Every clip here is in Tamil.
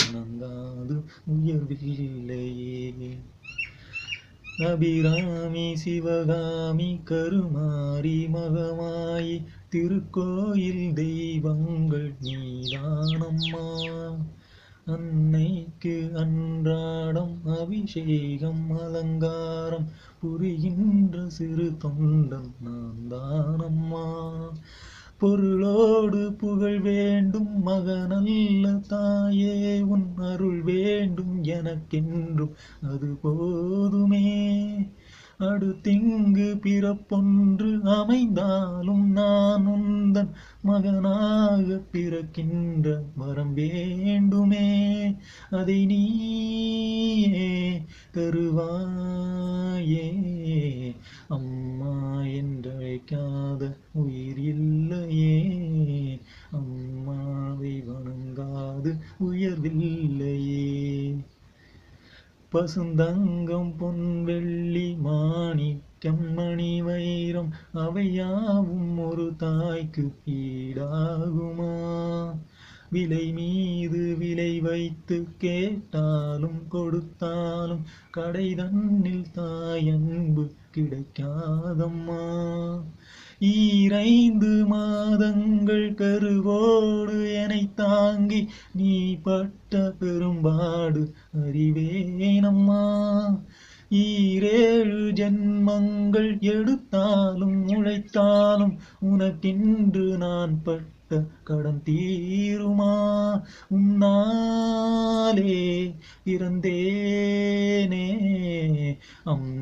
அம்மாவை உயர்வில்லையே அபிராமி சிவகாமி கருமாரி மகமாயி திருக்கோயில் தெய்வங்கள் நீதானம்மா. அன்னைக்கு அன்றாடம் அபிஷேகம் அலங்காரம் புரிகின்ற சிறு தொண்டன் நான் தானம்மா பொருளோடு புகழ் வேண்டும் மகனல்ல தாயே உன் அருள் வேண்டும் எனக்கென்றும். அது போதுமே. அடுத்திங்கு பிறப்பொன்று அமைந்தாலும் நான் உந்தன் மகனாக பிறக்கின்ற வரம் வேண்டுமே. அதை நீயே தருவாயே. அம்மா என்றழைக்காத உயிர் இல்லையே அம்மாவை அது உயர்வில்லையே. பசுந்தங்கம் பொன் வெள்ளி மாணிக்கம் மணி வைரம் அவையாவும் ஒரு தாய்க்கு ஈடாகுமா விலை மீது விலை வைத்து கேட்டாலும் கொடுத்தாலும் கடை தன்னில் தாயன்பு கிடைக்காதம்மா. ஈரைந்து மாதங்கள் கருவோடு என்னை தாங்கி நீ பட்ட பெரும்பாடு அறிவேனம்மா. ஈரேழு ஜென்மங்கள் எடுத்தாலும் உழைத்தாலும் உனக்கின்று நான் பட்ட கடன் தீருமா? உன்னாலே பிறந்தேனே அம்மா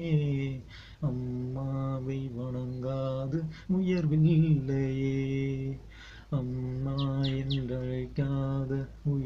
உயர்வில்லையே. அம்மா என்றழைக்காத உயிர்